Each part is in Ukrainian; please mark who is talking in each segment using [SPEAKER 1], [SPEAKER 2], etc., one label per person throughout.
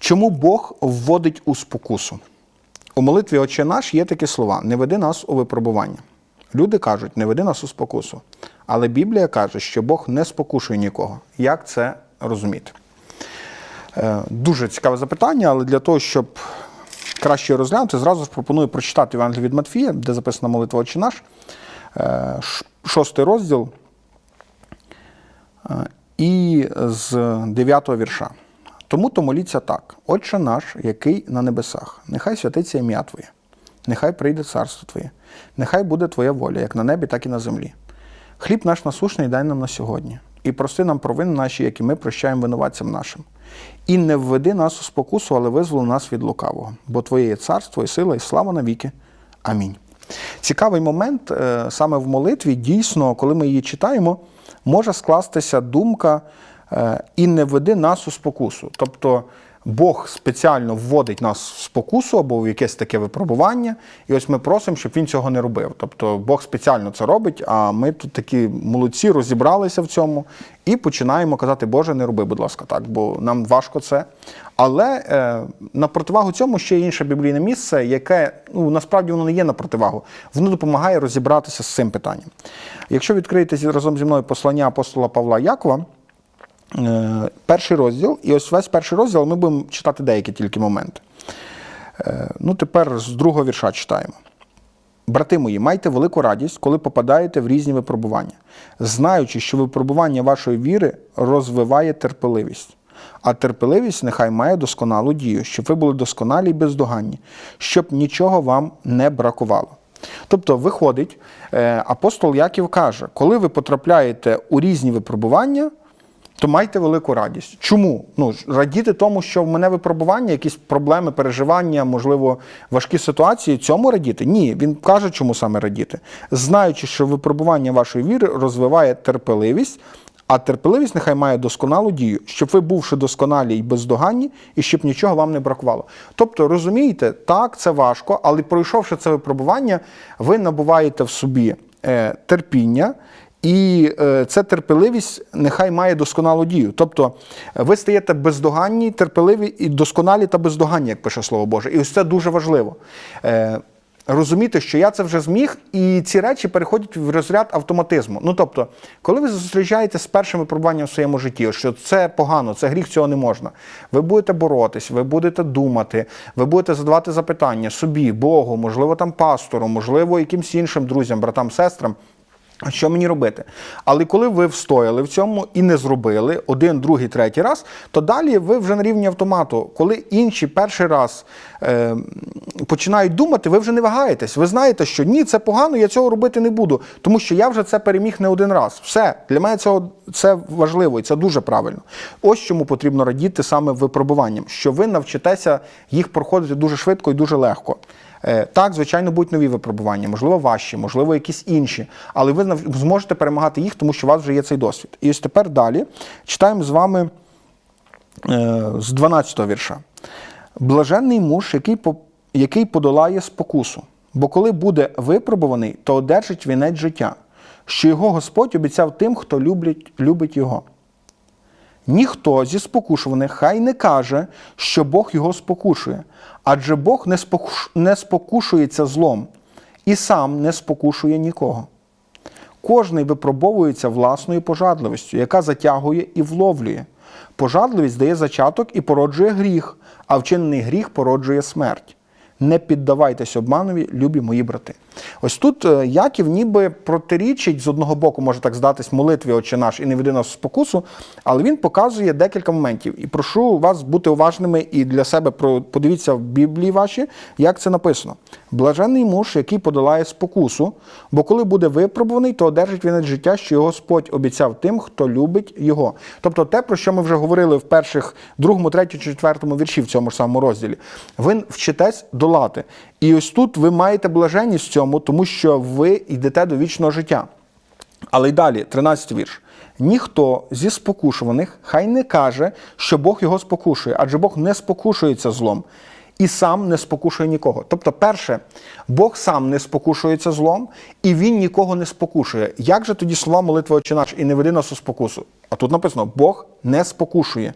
[SPEAKER 1] Чому Бог вводить у спокусу? У молитві Отче наш є такі слова: не веди нас у випробування. Люди кажуть, не веди нас у спокусу. Але Біблія каже, що Бог не спокушує нікого. Як це розуміти? Е, Дуже цікаве запитання, але для того, щоб краще розглянути, зразу ж пропоную прочитати Євангелію від Матфія, де записана молитва Отче наш, е, шостий розділ е, і з 9 вірша. Тому то моліться так: Отче наш, який на небесах, нехай святиться ім'я Твоє, нехай прийде царство Твоє, нехай буде Твоя воля, як на небі, так і на землі. Хліб наш насушний дай нам на сьогодні, і прости нам провини наші, які ми прощаємо винуватцям нашим. І не введи нас у спокусу, але визволи нас від лукавого, бо Твоє є царство, і сила, і слава навіки. Амінь. Цікавий момент е, саме в молитві, дійсно, коли ми її читаємо, може скластися думка і не веди нас у спокусу. Тобто Бог спеціально вводить нас в спокусу або в якесь таке випробування, і ось ми просимо, щоб він цього не робив. Тобто Бог спеціально це робить, а ми тут такі молодці розібралися в цьому і починаємо казати, Боже, не роби, будь ласка, так, бо нам важко це. Але е, на противагу цьому ще є інше біблійне місце, яке ну, насправді воно не є на противагу, воно допомагає розібратися з цим питанням. Якщо відкриєте разом зі мною послання апостола Павла Якова, перший розділ, і ось весь перший розділ ми будемо читати деякі тільки моменти. Е, ну, тепер з другого вірша читаємо. Брати мої, майте велику радість, коли попадаєте в різні випробування, знаючи, що випробування вашої віри розвиває терпеливість. А терпеливість нехай має досконалу дію, щоб ви були досконалі і бездоганні, щоб нічого вам не бракувало. Тобто, виходить, е, апостол Яків каже, коли ви потрапляєте у різні випробування, то майте велику радість. Чому? Ну, радіти тому, що в мене випробування, якісь проблеми, переживання, можливо, важкі ситуації, цьому радіти? Ні, він каже, чому саме радіти. Знаючи, що випробування вашої віри розвиває терпеливість, а терпеливість нехай має досконалу дію, щоб ви, бувши досконалі і бездоганні, і щоб нічого вам не бракувало. Тобто, розумієте, так, це важко, але пройшовши це випробування, ви набуваєте в собі е, терпіння. І е, ця терпеливість нехай має досконалу дію. Тобто е, ви стаєте бездоганні, терпеливі і досконалі та бездоганні, як пише Слово Боже. І ось це дуже важливо. Е, Розуміти, що я це вже зміг, і ці речі переходять в розряд автоматизму. Ну тобто, коли ви зустрічаєтеся з першим випробуванням в своєму житті, що це погано, це гріх, цього не можна. Ви будете боротись, ви будете думати, ви будете задавати запитання собі, Богу, можливо, там пастору, можливо, якимсь іншим друзям, братам, сестрам. Що мені робити? Але коли ви встояли в цьому і не зробили один, другий, третій раз, то далі ви вже на рівні автомату. Коли інші перший раз е, починають думати, ви вже не вагаєтесь. Ви знаєте, що ні, це погано, я цього робити не буду, тому що я вже це переміг не один раз. Все для мене цього це важливо і це дуже правильно. Ось чому потрібно радіти саме випробуванням, що ви навчитеся їх проходити дуже швидко і дуже легко. Е, Так, звичайно, будуть нові випробування, можливо, важчі, можливо, якісь інші, але ви зможете перемагати їх, тому що у вас вже є цей досвід. І ось тепер далі читаємо з вами е, з 12 вірша. Блаженний муж, який, який подолає спокусу, бо коли буде випробуваний, то одержить вінець життя, що його Господь обіцяв тим, хто люблять, любить його. Ніхто зі спокушуваних хай не каже, що Бог його спокушує, адже Бог не, спокуш... не спокушується злом і сам не спокушує нікого. Кожний випробовується власною пожадливістю, яка затягує і вловлює. Пожадливість дає зачаток і породжує гріх, а вчинений гріх породжує смерть. Не піддавайтесь обманові, любі мої брати. Ось тут е, Яків ніби протирічить з одного боку, може так здатись молитві Отче наш і не веди нас спокусу, але він показує декілька моментів. І прошу вас бути уважними і для себе подивіться в Біблії ваші, як це написано. Блаженний муж, який подолає спокусу, бо коли буде випробуваний, то одержить він життя, що його Господь обіцяв тим, хто любить його. Тобто те, про що ми вже говорили в перших, другому, третьому, четвертому вірші в цьому ж самому розділі. Ви вчитесь долати. І ось тут ви маєте блаженність в цьому, тому що ви йдете до вічного життя. Але й далі, 13 вірш. Ніхто зі спокушуваних хай не каже, що Бог його спокушує, адже Бог не спокушується злом і сам не спокушує нікого. Тобто, перше, Бог сам не спокушується злом, і він нікого не спокушує. Як же тоді слова молитви «Отче наш» і не веди нас у спокусу? А тут написано: Бог не спокушує.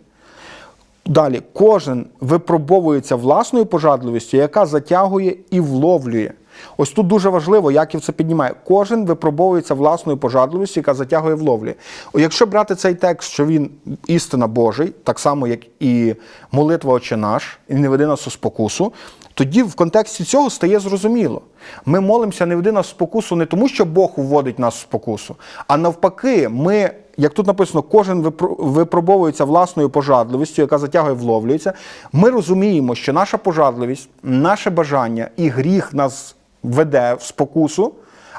[SPEAKER 1] Далі, кожен випробовується власною пожадливістю, яка затягує і вловлює. Ось тут дуже важливо, Яків це піднімає. Кожен випробовується власною пожадливістю, яка затягує вловлює. Якщо брати цей текст, що він істина Божий, так само, як і молитва Отче наш, і не веди нас у спокусу, тоді в контексті цього стає зрозуміло. Ми молимося не веди нас в спокусу не тому, що Бог вводить нас в спокусу, а навпаки, ми, як тут написано, кожен випробовується власною пожадливістю, яка затягує, вловлюється. Ми розуміємо, що наша пожадливість, наше бажання і гріх нас веде в спокусу.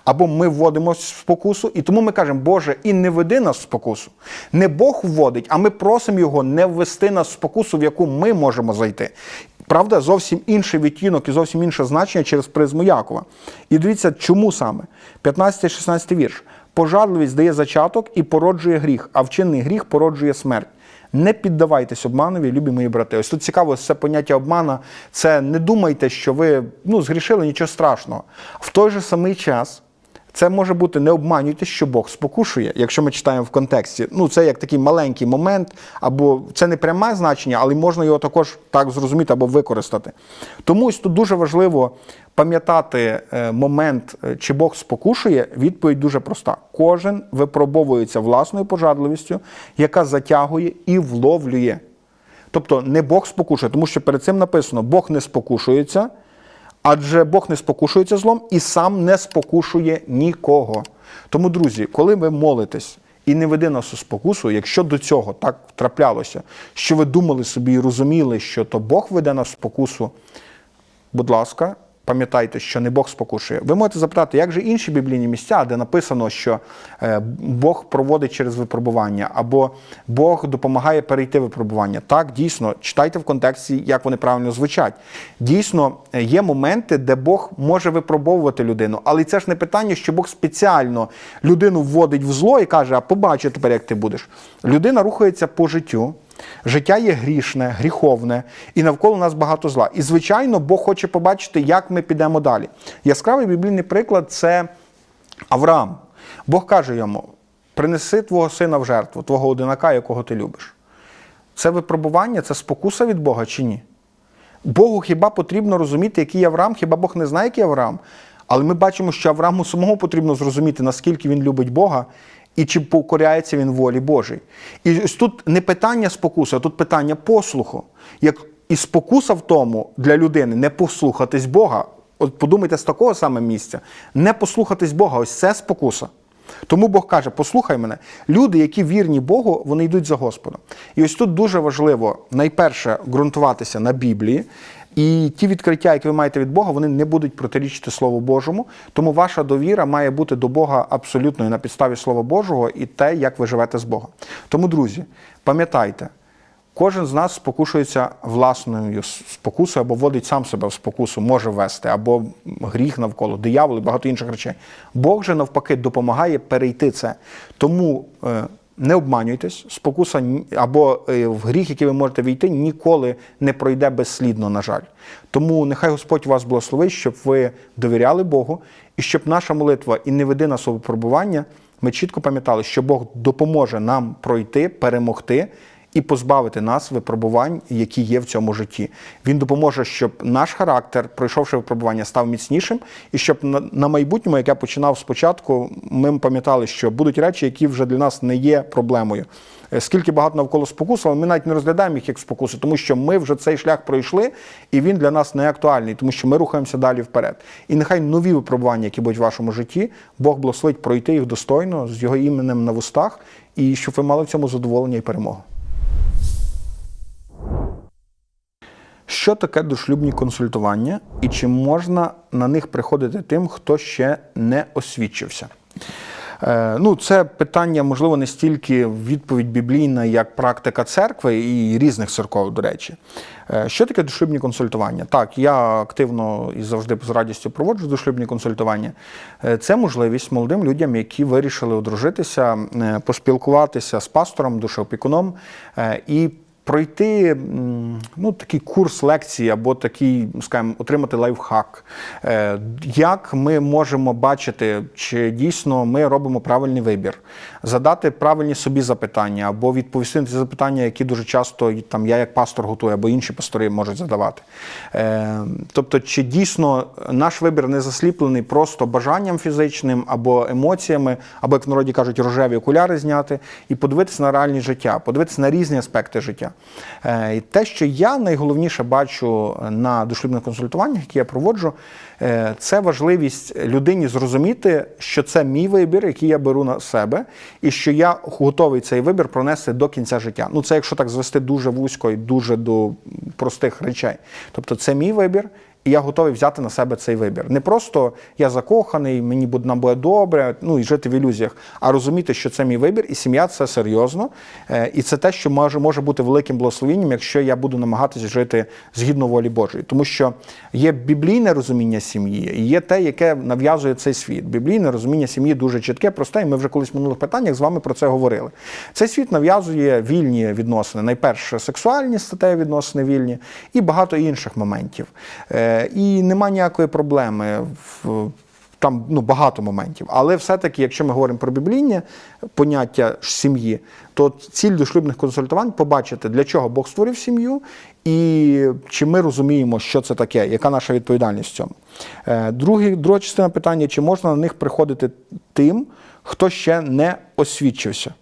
[SPEAKER 1] Або ми вводимо в спокусу, і тому ми кажемо, Боже, і не веди нас в спокусу. Не Бог вводить, а ми просимо Його не ввести нас в спокусу, в яку ми можемо зайти. Правда, зовсім інший відтінок і зовсім інше значення через призму Якова. І дивіться, чому саме? 15-16 вірш. Пожадливість дає зачаток і породжує гріх, а вчинний гріх породжує смерть. Не піддавайтесь обманові, любі мої брати. Ось тут цікаво, це поняття обмана. Це не думайте, що ви ну, згрішили нічого страшного. В той же самий час це може бути не обманюйте, що Бог спокушує, якщо ми читаємо в контексті. Ну, це як такий маленький момент, або це не пряме значення, але можна його також так зрозуміти або використати. Тому ось тут дуже важливо пам'ятати е, момент, е, чи Бог спокушує, відповідь дуже проста. Кожен випробовується власною пожадливістю, яка затягує і вловлює. Тобто не Бог спокушує, тому що перед цим написано: Бог не спокушується. Адже Бог не спокушується злом і сам не спокушує нікого. Тому, друзі, коли ви молитесь і не веди нас у спокусу, якщо до цього так траплялося, що ви думали собі і розуміли, що то Бог веде нас в спокусу, будь ласка, пам'ятайте, що не Бог спокушує. Ви можете запитати, як же інші біблійні місця, де написано, що е, Бог проводить через випробування, або Бог допомагає перейти випробування. Так, дійсно, читайте в контексті, як вони правильно звучать. Дійсно, є моменти, де Бог може випробовувати людину, але це ж не питання, що Бог спеціально людину вводить в зло і каже, а побачу тепер, як ти будеш. Людина рухається по життю. Життя є грішне, гріховне, і навколо нас багато зла. І, звичайно, Бог хоче побачити, як ми підемо далі. Яскравий біблійний приклад це Авраам. Бог каже йому: принеси твого сина в жертву, твого одинака, якого ти любиш. Це випробування, це спокуса від Бога чи ні? Богу хіба потрібно розуміти, який Авраам, хіба Бог не знає, який Авраам? Але ми бачимо, що Аврааму самому потрібно зрозуміти, наскільки він любить Бога і чи покоряється він волі Божій. І ось тут не питання спокуси, а тут питання послуху. Як і спокуса в тому для людини не послухатись Бога. От подумайте з такого саме місця, не послухатись Бога, ось це спокуса. Тому Бог каже: послухай мене, люди, які вірні Богу, вони йдуть за Господом. І ось тут дуже важливо найперше ґрунтуватися на Біблії. І ті відкриття, які ви маєте від Бога, вони не будуть протирічити Слову Божому. Тому ваша довіра має бути до Бога абсолютною на підставі Слова Божого і те, як ви живете з Богом. Тому, друзі, пам'ятайте, кожен з нас спокушується власною спокусою або вводить сам себе в спокусу, може ввести, або гріх навколо, диявол і багато інших речей. Бог же навпаки допомагає перейти це. Тому. Не обманюйтесь, спокуса або е, в гріх, який ви можете війти, ніколи не пройде безслідно, на жаль. Тому нехай Господь вас благословить, щоб ви довіряли Богу, і щоб наша молитва і не веди нас у випробування, ми чітко пам'ятали, що Бог допоможе нам пройти, перемогти і позбавити нас випробувань, які є в цьому житті. Він допоможе, щоб наш характер, пройшовши випробування, став міцнішим, і щоб на, майбутньому, як я починав спочатку, ми пам'ятали, що будуть речі, які вже для нас не є проблемою. Е, Скільки багато навколо спокусу, але ми навіть не розглядаємо їх як спокуси, тому що ми вже цей шлях пройшли, і він для нас не актуальний, тому що ми рухаємося далі вперед. І нехай нові випробування, які будуть в вашому житті, Бог благословить пройти їх достойно з його іменем на вустах, і щоб ви мали в цьому задоволення і перемогу. Що таке дошлюбні консультування і чи можна на них приходити тим, хто ще не освідчився? Е, Ну, це питання, можливо, не стільки відповідь біблійна, як практика церкви і різних церков, до речі. Е, Що таке дошлюбні консультування? Так, я активно і завжди з радістю проводжу дошлюбні консультування. Е, Це можливість молодим людям, які вирішили одружитися, поспілкуватися з пастором, душеопікуном і пройти ну, такий курс лекції або такий, скажімо, отримати лайфхак. Е, Як ми можемо бачити, чи дійсно ми робимо правильний вибір, задати правильні собі запитання, або відповісти на ті запитання, які дуже часто там я як пастор готую, або інші пастори можуть задавати. Е, Тобто, чи дійсно наш вибір не засліплений просто бажанням фізичним або емоціями, або як в народі кажуть, рожеві окуляри зняти, і подивитися на реальне життя, подивитися на різні аспекти життя. Е, І те, що я найголовніше бачу на дошлюбних консультуваннях, які я проводжу, е, це важливість людині зрозуміти, що це мій вибір, який я беру на себе, і що я готовий цей вибір пронести до кінця життя. Ну, це якщо так звести дуже вузько і дуже до простих речей. Тобто, це мій вибір. І я готовий взяти на себе цей вибір. Не просто я закоханий, мені буде нам буде добре, ну і жити в ілюзіях, а розуміти, що це мій вибір, і сім'я це серйозно. Е, І це те, що може, може бути великим благословенням, якщо я буду намагатися жити згідно волі Божої. Тому що є біблійне розуміння сім'ї, і є те, яке нав'язує цей світ. Біблійне розуміння сім'ї дуже чітке, просте, і ми вже колись в минулих питаннях з вами про це говорили. Цей світ нав'язує вільні відносини. Найперше сексуальні статеві відносини вільні і багато інших моментів. Е, І нема ніякої проблеми в. Там ну, багато моментів. Але все-таки, якщо ми говоримо про біблійне поняття сім'ї, то ціль дошлюбних консультувань побачити, для чого Бог створив сім'ю, і чи ми розуміємо, що це таке, яка наша відповідальність в цьому. Е, Другий, друга частина питання: чи можна на них приходити тим, хто ще не освідчився?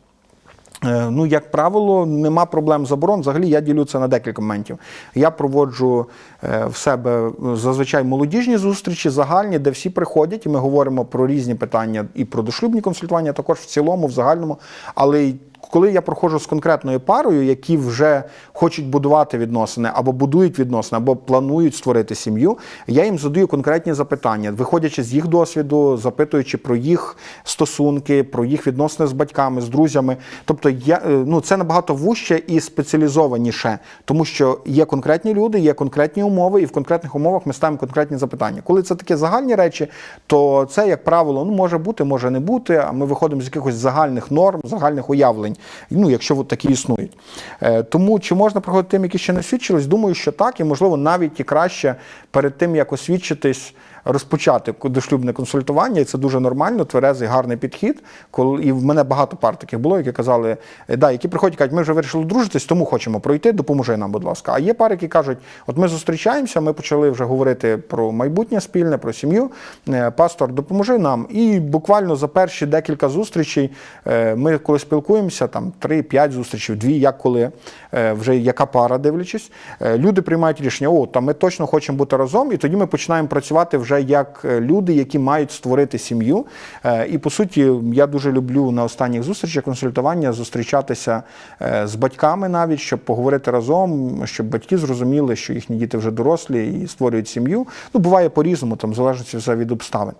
[SPEAKER 1] Е, Ну, як правило, нема проблем заборон. Взагалі я ділю це на декілька моментів. Я проводжу е, в себе е, зазвичай молодіжні зустрічі, загальні, де всі приходять, і ми говоримо про різні питання і про дошлюбні консультування, також в цілому, в загальному. Але й коли я проходжу з конкретною парою, які вже хочуть будувати відносини, або будують відносини, або планують створити сім'ю, я їм задаю конкретні запитання, виходячи з їх досвіду, запитуючи про їх стосунки, про їх відносини з батьками, з друзями. Тобто, я е, ну це набагато вужче і спеціалізованіше, тому що є конкретні люди, є конкретні умови, і в конкретних умовах ми ставимо конкретні запитання. Коли це такі загальні речі, то це, як правило, ну може бути, може не бути. А ми виходимо з якихось загальних норм, загальних уявлень, ну якщо от такі існують. Е, Тому чи можна проходити тим, які ще не освідчились? Думаю, що так, і можливо навіть і краще перед тим, як освідчитись. Розпочати дошлюбне консультування, і це дуже нормально, тверезий, гарний підхід. Коли і в мене багато пар таких було, які казали, «Е, да, які приходять, кажуть, ми вже вирішили дружитись, тому хочемо пройти, допоможи нам, будь ласка. А є пари, які кажуть, от ми зустрічаємося, ми почали вже говорити про майбутнє спільне, про сім'ю. Е, Пастор, допоможи нам. І буквально за перші декілька зустрічей е, ми коли спілкуємося, там 3-5 зустрічей, дві, як коли, вже яка пара дивлячись, люди приймають рішення, о, там ми точно хочемо бути разом, і тоді ми починаємо працювати вже як е, люди, які мають створити сім'ю. Е, І по суті, я дуже люблю на останніх зустрічах консультування зустрічатися е, з батьками навіть, щоб поговорити разом, щоб батьки зрозуміли, що їхні діти вже дорослі і створюють сім'ю. Ну, буває по-різному, там залежить все від обставин.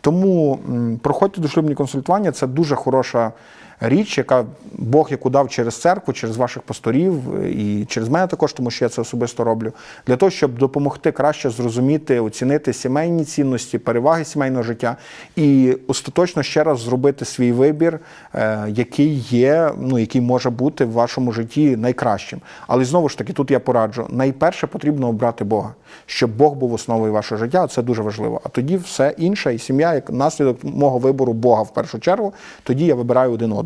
[SPEAKER 1] Тому проходьте дошлюбні консультування це дуже хороша річ, яка Бог яку дав через церкву, через ваших пасторів е, і через мене також, тому що я це особисто роблю, для того, щоб допомогти краще зрозуміти, оцінити сімейні цінності, переваги сімейного життя і остаточно ще раз зробити свій вибір, е, який є, ну який може бути в вашому житті найкращим. Але знову ж таки, тут я пораджу: найперше потрібно обрати Бога, щоб Бог був основою вашого життя. Це дуже важливо. А тоді все інше, і сім'я, як наслідок мого вибору Бога в першу чергу, тоді я вибираю один одного.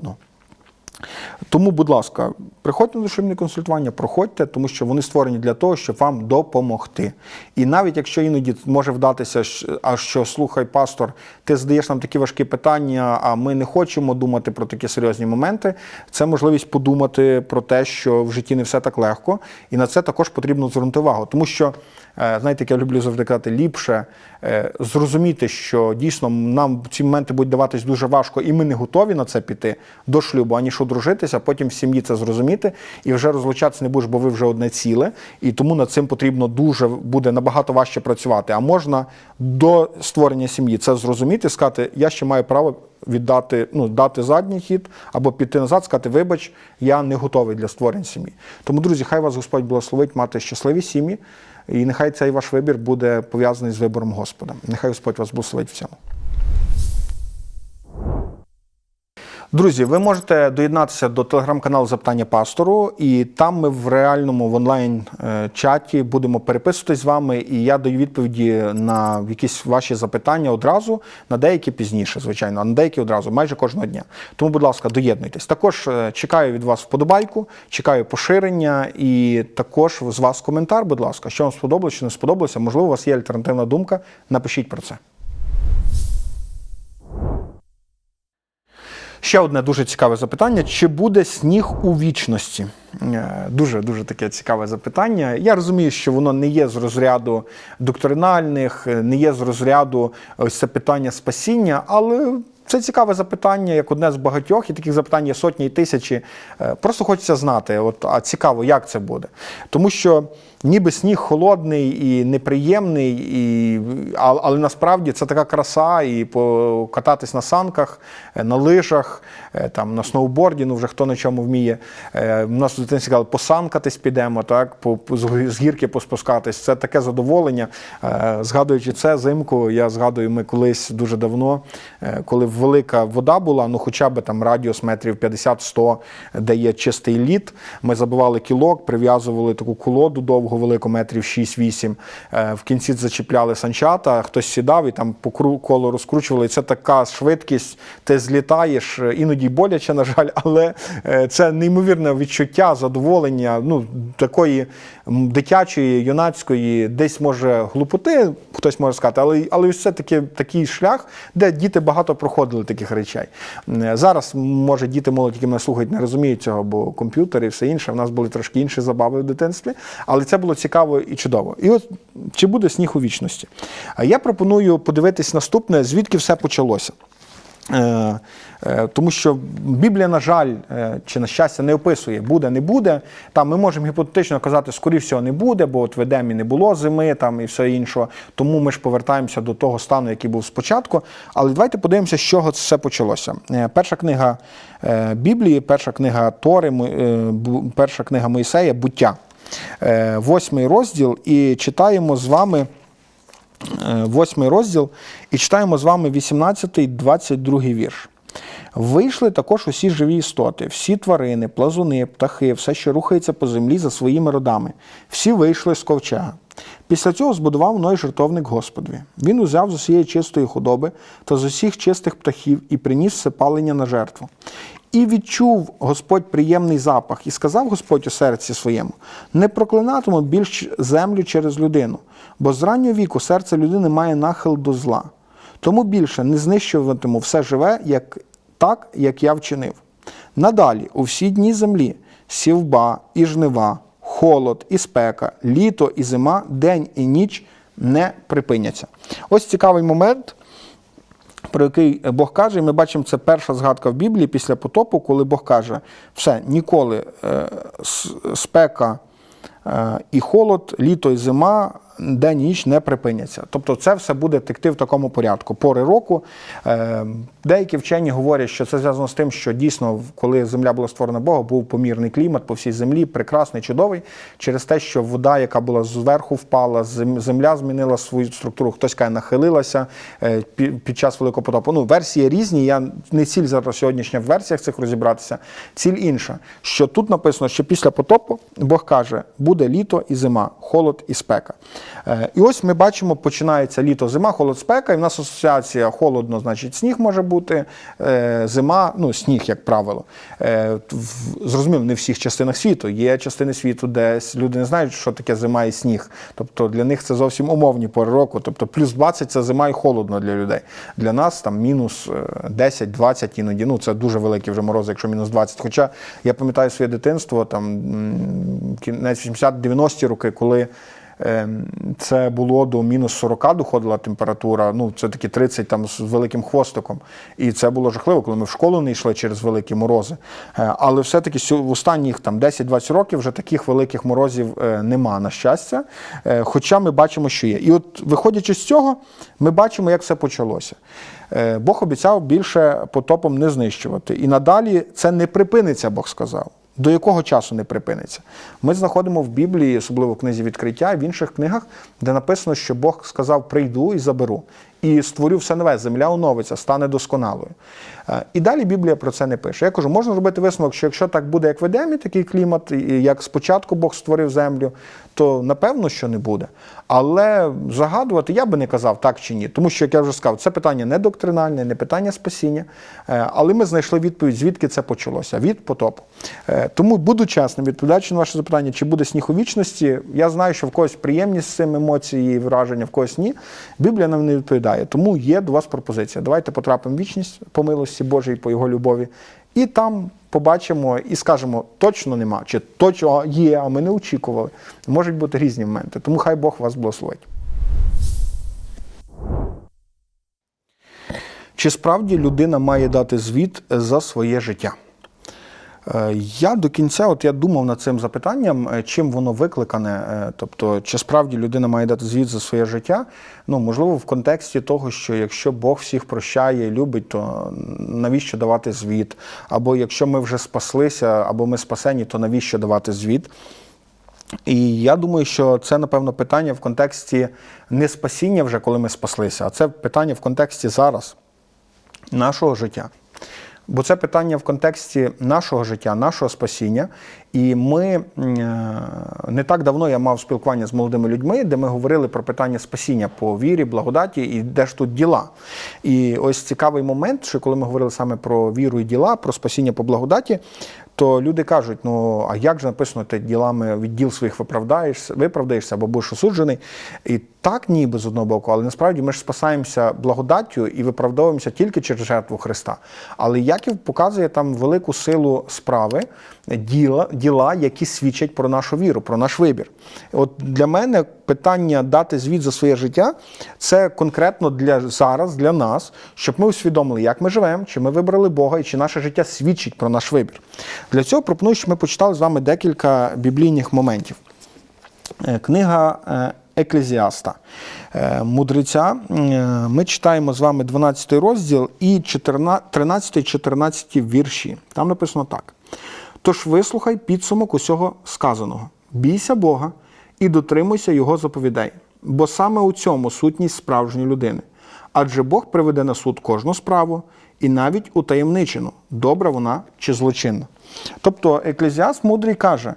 [SPEAKER 1] Тому, будь ласка, приходьте на душевне консультування, проходьте, тому що вони створені для того, щоб вам допомогти. І навіть якщо іноді може вдатися, а що слухай, пастор, ти задаєш нам такі важкі питання, а ми не хочемо думати про такі серйозні моменти. Це можливість подумати про те, що в житті не все так легко, і на це також потрібно звернути увагу. Тому що, знаєте, як я люблю завжди казати, ліпше е, зрозуміти, що дійсно нам ці моменти будуть даватись дуже важко, і ми не готові на це піти до шлюбу, аніж одружитися, потім в сім'ї це зрозуміти і вже розлучатися не будеш, бо ви вже одне ціле. І тому над цим потрібно дуже буде набагато важче працювати. А можна до створення сім'ї це зрозуміти, сказати, я ще маю право віддати, ну, дати задній хід або піти назад, сказати, вибач, я не готовий для створення сім'ї. Тому, друзі, хай вас Господь благословить мати щасливі сім'ї, і нехай цей ваш вибір буде пов'язаний з вибором Господа. Нехай Господь вас благословить в цьому. Друзі, ви можете доєднатися до телеграм-каналу Запитання пастору, і там ми в реальному в онлайн е, чаті будемо переписуватись з вами, і я даю відповіді на якісь ваші запитання одразу, на деякі пізніше, звичайно, а на деякі одразу, майже кожного дня. Тому, будь ласка, доєднуйтесь. Також е, чекаю від вас вподобайку, чекаю поширення і також з вас коментар, будь ласка, що вам сподобалося, що не сподобалося. Можливо, у вас є альтернативна думка. Напишіть про це. Ще одне дуже цікаве запитання: чи буде сніг у вічності? Е, Дуже дуже таке цікаве запитання. Я розумію, що воно не є з розряду доктринальних, е, не є з розряду ось це питання спасіння, але це цікаве запитання, як одне з багатьох, і таких запитань є сотні і тисячі. Е, Просто хочеться знати, от, а цікаво, як це буде. Тому що ніби сніг холодний і неприємний, і, але насправді це така краса, і покататись на санках, е, на лижах, е, там, на сноуборді, ну вже хто на чому вміє. У нас в дитинстві сказали, посанкатись підемо, так, по, з гірки поспускатись. Це таке задоволення. Згадуючи це зимку, я згадую, ми колись дуже давно, коли велика вода була, ну хоча б там радіус метрів 50-100, де є чистий лід, ми забивали кілок, прив'язували таку колоду довгу, велику, метрів 6-8. Е, В кінці зачіпляли санчата, хтось сідав і там по колу розкручували. Це така швидкість, ти злітаєш, е, іноді боляче, на жаль, але е, це неймовірне відчуття, задоволення, ну, такої дитячої, юнацької, десь може глупоти, хтось може сказати, але, але ось це таки, такий шлях, де діти багато проходили таких речей. Зараз, може, діти молодь, які мене слухають, не розуміють цього, бо комп'ютери і все інше. У нас були трошки інші забави в дитинстві, але це було цікаво і чудово. І от чи буде сніг у вічності? Я пропоную подивитись наступне, звідки все почалося. Е, е, Тому що Біблія, на жаль, е, чи на щастя, не описує, буде, не буде. Там ми можемо гіпотетично казати, скоріше всього, не буде, бо от в Едемі не було зими там і все інше. Тому ми ж повертаємося до того стану, який був спочатку. Але давайте подивимося, з чого це все почалося. Перша книга Біблії, перша книга Тори, перша книга Моїсея, буття. Восьмий розділ, і читаємо з вами. Е, восьмий розділ, і читаємо з вами 18-22 вірш. Вийшли також усі живі істоти, всі тварини, плазуни, птахи, все, що рухається по землі за своїми родами. Всі вийшли з ковчега. Після цього збудував Ной жертовник Господові. Він узяв з усієї чистої худоби та з усіх чистих птахів і приніс все палення на жертву. І відчув Господь приємний запах, і сказав Господь у серці своєму: не проклинатиму більш землю через людину, бо з раннього віку серце людини має нахил до зла. Тому більше не знищуватиму все живе, як так, як я вчинив. Надалі, у всі дні землі, сівба і жнива, холод і спека, літо і зима, день і ніч не припиняться. Ось цікавий момент про який Бог каже, і ми бачимо, це перша згадка в Біблії після потопу, коли Бог каже: все, ніколи е, спека е, і холод, літо і зима, день ніч не припиняться. Тобто це все буде текти в такому порядку. Пори року. Е, деякі вчені говорять, що це зв'язано з тим, що дійсно, коли земля була створена Богом, був помірний клімат по всій землі, прекрасний, чудовий, через те, що вода, яка була зверху впала, земля змінила свою структуру, хтось каже, нахилилася е, під час великого потопу. Ну, версії різні. Я не ціль зараз сьогоднішня в версіях цих розібратися. Ціль інша. Що тут написано, що після потопу Бог каже, буде літо і зима, холод і спека. Е, І ось ми бачимо, починається літо, зима, холод, спека, і в нас асоціація холодно, значить, сніг може бути, е, зима, ну, сніг, як правило. Е, Зрозуміло, не в всіх частинах світу. Є частини світу, де люди не знають, що таке зима і сніг. Тобто для них це зовсім умовні пори року. Тобто плюс 20 це зима і холодно для людей. Для нас там мінус е, 10-20 іноді. Ну, це дуже великі вже морози, якщо мінус 20. Хоча я пам'ятаю своє дитинство, там кінець 80-90 роки, коли. Ем, Це було до мінус 40 доходила температура. Ну це такі 30 там з великим хвостиком. І це було жахливо, коли ми в школу не йшли через великі морози. Е, Але все-таки в останніх там 10-20 років вже таких великих морозів е, нема, на щастя. Е, Хоча ми бачимо, що є. І от виходячи з цього, ми бачимо, як все почалося. Бог обіцяв більше потопом не знищувати. І надалі це не припиниться, Бог сказав. До якого часу не припиниться? Ми знаходимо в Біблії, особливо в книзі відкриття, в інших книгах, де написано, що Бог сказав: прийду і заберу. І створю все нове, земля оновиться, стане досконалою. Е, І далі Біблія про це не пише. Я кажу, можна зробити висновок, що якщо так буде, як в Едемі, такий клімат, як спочатку Бог створив землю, то напевно, що не буде. Але загадувати я би не казав так чи ні. Тому що, як я вже сказав, це питання не доктринальне, не питання спасіння. Е, Але ми знайшли відповідь, звідки це почалося від потопу. Е, Тому буду чесним, відповідаючи на ваше запитання, чи буде сніг у вічності. Я знаю, що в когось приємні з цим емоції і враження, в когось ні. Біблія нам не відповідає. Тому є до вас пропозиція. Давайте потрапимо в вічність по милості Божій, по його любові. І там побачимо і скажемо, точно нема, чи точно є, а ми не очікували. Можуть бути різні моменти. Тому хай Бог вас благословить. Чи справді людина має дати звіт за своє життя? Е, Я до кінця, от я думав над цим запитанням, е, чим воно викликане. Е, Тобто, чи справді людина має дати звіт за своє життя? Ну, можливо, в контексті того, що якщо Бог всіх прощає і любить, то навіщо давати звіт? Або якщо ми вже спаслися, або ми спасені, то навіщо давати звіт? І я думаю, що це, напевно, питання в контексті не спасіння вже, коли ми спаслися, а це питання в контексті зараз нашого життя. Бо це питання в контексті нашого життя, нашого спасіння. І ми е, не так давно я мав спілкування з молодими людьми, де ми говорили про питання спасіння по вірі, благодаті і де ж тут діла. І ось цікавий момент, що коли ми говорили саме про віру і діла, про спасіння по благодаті, то люди кажуть: ну а як же написано, ти ділами від діл своїх виправдаєшся, виправдаєшся або будеш осуджений? І так, ніби з одного боку, але насправді ми ж спасаємося благодаттю і виправдовуємося тільки через жертву Христа. Але Яків показує там велику силу справи, діла, діла, які свідчать про нашу віру, про наш вибір. От для мене питання дати звіт за своє життя це конкретно для зараз, для нас, щоб ми усвідомили, як ми живемо, чи ми вибрали Бога і чи наше життя свідчить про наш вибір. Для цього пропоную, щоб ми почитали з вами декілька біблійних моментів. Е, Книга е, Еклезіаста, е, мудреця. Ми читаємо з вами 12 розділ і 13-14 вірші. Там написано так. Тож вислухай підсумок усього сказаного. Бійся Бога і дотримуйся Його заповідей, бо саме у цьому сутність справжньої людини. Адже Бог приведе на суд кожну справу і навіть утаємничену, добра вона чи злочинна. Тобто Еклезіаст мудрий каже,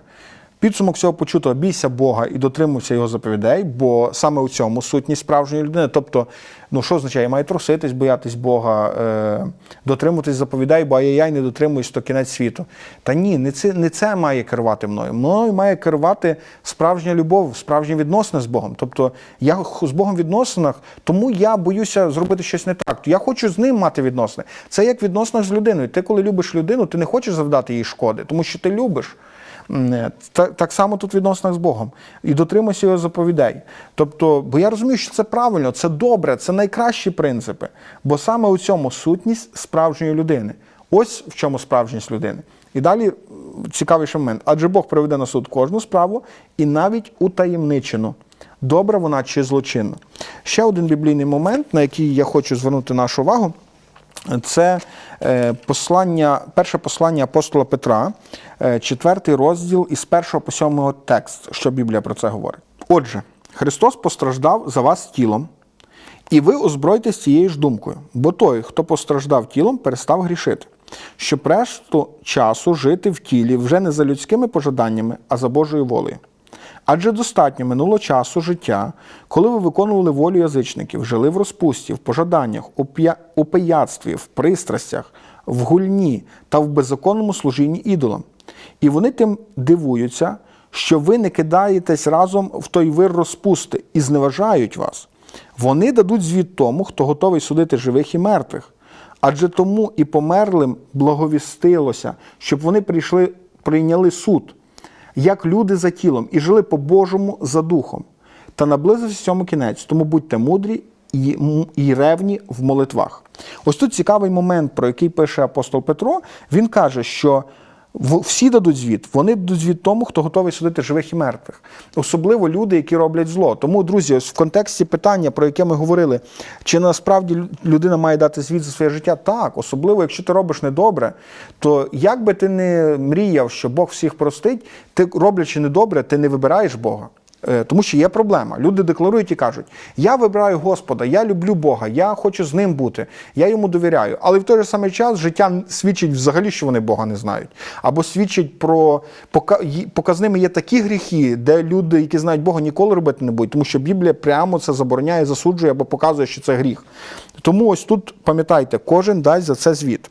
[SPEAKER 1] Підсумок всього почутого бійся Бога і дотримуйся його заповідей, бо саме у цьому сутність справжньої людини. Тобто, ну що означає, я маю труситись, боятись Бога, е, дотримуватись заповідей, бо я не дотримуюсь, то кінець світу. Та ні, не це, не це має керувати мною. Мною має керувати справжня любов, справжні відносини з Богом. Тобто я з Богом в відносинах, тому я боюся зробити щось не так. Я хочу з ним мати відносини. Це як відносинах з людиною. Ти, коли любиш людину, ти не хочеш завдати їй шкоди, тому що ти любиш. М, Так, само тут в відносинах з Богом. І дотримуйся його заповідей. Тобто, бо я розумію, що це правильно, це добре, це найкращі принципи. Бо саме у цьому сутність справжньої людини. Ось в чому справжність людини. І далі цікавіший момент. Адже Бог приведе на суд кожну справу і навіть утаємничену. Добра вона чи злочинна. Ще один біблійний момент, на який я хочу звернути нашу увагу. Це е, послання, перше послання апостола Петра, е, четвертий розділ із першого по сьомого текст, що Біблія про це говорить. Отже, Христос постраждав за вас тілом, і ви озбройтесь цією ж думкою, бо той, хто постраждав тілом, перестав грішити, щоб решту часу жити в тілі вже не за людськими пожаданнями, а за Божою волею. Адже достатньо минуло часу життя, коли ви виконували волю язичників, жили в розпусті, в пожаданнях, у пияцтві, в пристрастях, в гульні та в беззаконному служінні ідолам. І вони тим дивуються, що ви не кидаєтесь разом в той вир розпусти і зневажають вас. Вони дадуть звіт тому, хто готовий судити живих і мертвих. Адже тому і померлим благовістилося, щоб вони прийшли, прийняли суд як люди за тілом, і жили по-божому за духом. Та наблизився цьому кінець, тому будьте мудрі і, і ревні в молитвах. Ось тут цікавий момент, про який пише апостол Петро. Він каже, що всі дадуть звіт, вони дадуть звіт тому, хто готовий судити живих і мертвих, особливо люди, які роблять зло. Тому, друзі, ось в контексті питання, про яке ми говорили, чи насправді людина має дати звіт за своє життя? Так, особливо, якщо ти робиш недобре, то як би ти не мріяв, що Бог всіх простить, ти роблячи недобре, ти не вибираєш Бога. Е, Тому що є проблема. Люди декларують і кажуть: я вибираю Господа, я люблю Бога, я хочу з ним бути, я йому довіряю. Але в той же самий час життя свідчить взагалі, що вони Бога не знають. Або свідчить про показними є такі гріхи, де люди, які знають Бога, ніколи робити не будуть, тому що Біблія прямо це забороняє, засуджує або показує, що це гріх. Тому ось тут пам'ятайте, кожен дасть за це звіт.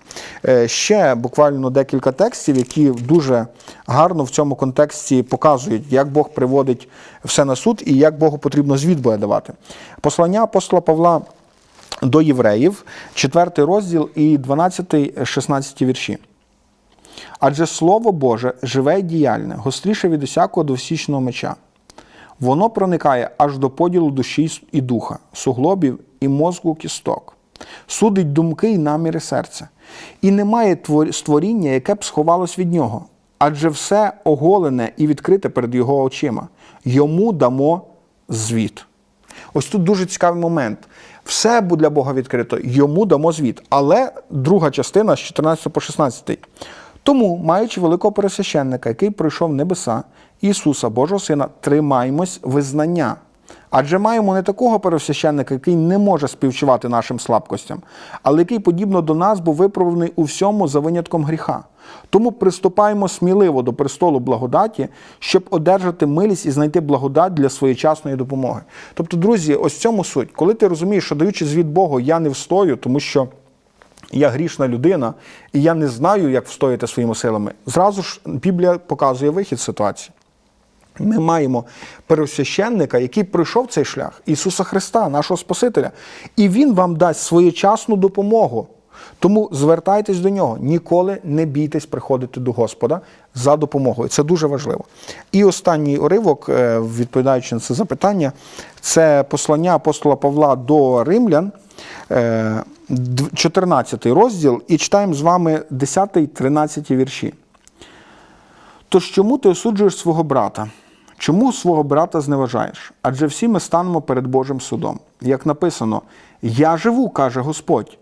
[SPEAKER 1] Е, Ще буквально декілька текстів, які дуже гарно в цьому контексті показують, як Бог приводить все на суд і як Богу потрібно звіт буде давати. Послання апостола Павла до євреїв, 4 розділ і 12-16 вірші. Адже Слово Боже живе й діяльне, гостріше від усякого двосічного меча. Воно проникає аж до поділу душі і духа, суглобів і мозку кісток, судить думки й наміри серця. І немає створіння, яке б сховалось від нього, адже все оголене і відкрите перед його очима. Йому дамо звіт. Ось тут дуже цікавий момент. Все буде для Бога відкрито, йому дамо звіт. Але друга частина з 14 по 16. Тому, маючи великого пересвященника, який пройшов небеса, Ісуса, Божого Сина, тримаймось визнання. Адже маємо не такого пересвященника, який не може співчувати нашим слабкостям, але який, подібно до нас, був виправлений у всьому за винятком гріха. Тому приступаємо сміливо до престолу благодаті, щоб одержати милість і знайти благодать для своєчасної допомоги. Тобто, друзі, ось цьому суть. Коли ти розумієш, що даючи звіт Богу, я не встою, тому що я грішна людина, і я не знаю, як встояти своїми силами. Зразу ж Біблія показує вихід ситуації. Ми маємо первосвященника, який пройшов цей шлях Ісуса Христа, нашого Спасителя, і Він вам дасть своєчасну допомогу. Тому звертайтесь до нього, ніколи не бійтесь приходити до Господа за допомогою. Це дуже важливо. І останній уривок, е, відповідаючи на це запитання, це послання апостола Павла до римлян, е, 14 розділ, і читаємо з вами 10-13 вірші. Тож чому ти осуджуєш свого брата? Чому свого брата зневажаєш? Адже всі ми станемо перед Божим судом. Як написано: Я живу, каже Господь,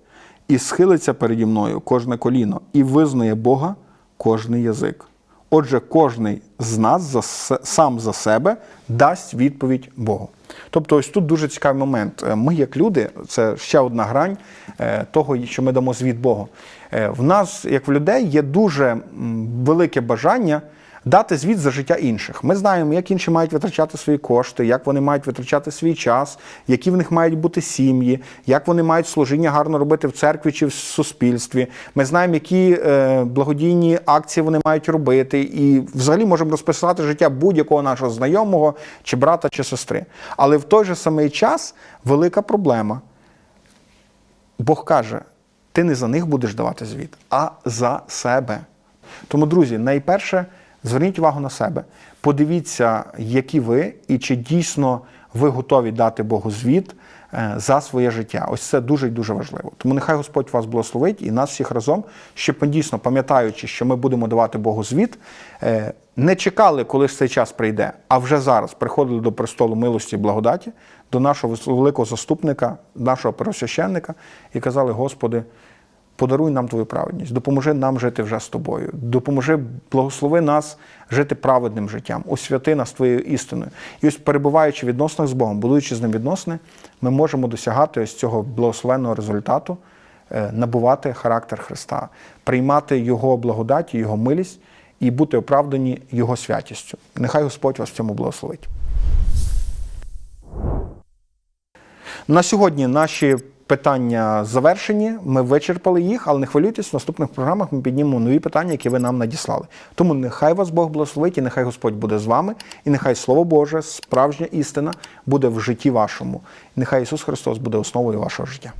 [SPEAKER 1] і схилиться переді мною кожне коліно, і визнає Бога кожний язик. Отже, кожний з нас за, сам за себе дасть відповідь Богу. Тобто, ось тут дуже цікавий момент. Е, Ми, як люди, це ще одна грань е, того, що ми дамо звіт Богу. Е, В нас, як в людей, є дуже велике бажання дати звіт за життя інших. Ми знаємо, як інші мають витрачати свої кошти, як вони мають витрачати свій час, які в них мають бути сім'ї, як вони мають служіння гарно робити в церкві чи в суспільстві. Ми знаємо, які е, благодійні акції вони мають робити, і взагалі можемо розписати життя будь-якого нашого знайомого, чи брата, чи сестри. Але в той же самий час велика проблема. Бог каже: ти не за них будеш давати звіт, а за себе. Тому, друзі, найперше, зверніть увагу на себе. Подивіться, які ви, і чи дійсно ви готові дати Богу звіт е, за своє життя. Ось це дуже і дуже важливо. Тому нехай Господь вас благословить і нас всіх разом, щоб ми дійсно, пам'ятаючи, що ми будемо давати Богу звіт, е, не чекали, коли ж цей час прийде, а вже зараз приходили до престолу милості і благодаті, до нашого великого заступника, нашого первосвященника, і казали: Господи, подаруй нам твою праведність, допоможи нам жити вже з тобою, допоможи, благослови нас жити праведним життям, освяти нас твоєю істиною. І ось перебуваючи в відносинах з Богом, будуючи з ним відносини, ми можемо досягати ось цього благословенного результату, е, набувати характер Христа, приймати Його благодаті, Його милість і бути оправдані Його святістю. Нехай Господь вас в цьому благословить. На сьогодні наші питання завершені. Ми вичерпали їх, але не хвилюйтесь, в наступних програмах ми піднімемо нові питання, які ви нам надіслали. Тому нехай вас Бог благословить, і нехай Господь буде з вами, і нехай Слово Боже, справжня істина буде в житті вашому. І нехай Ісус Христос буде основою вашого життя.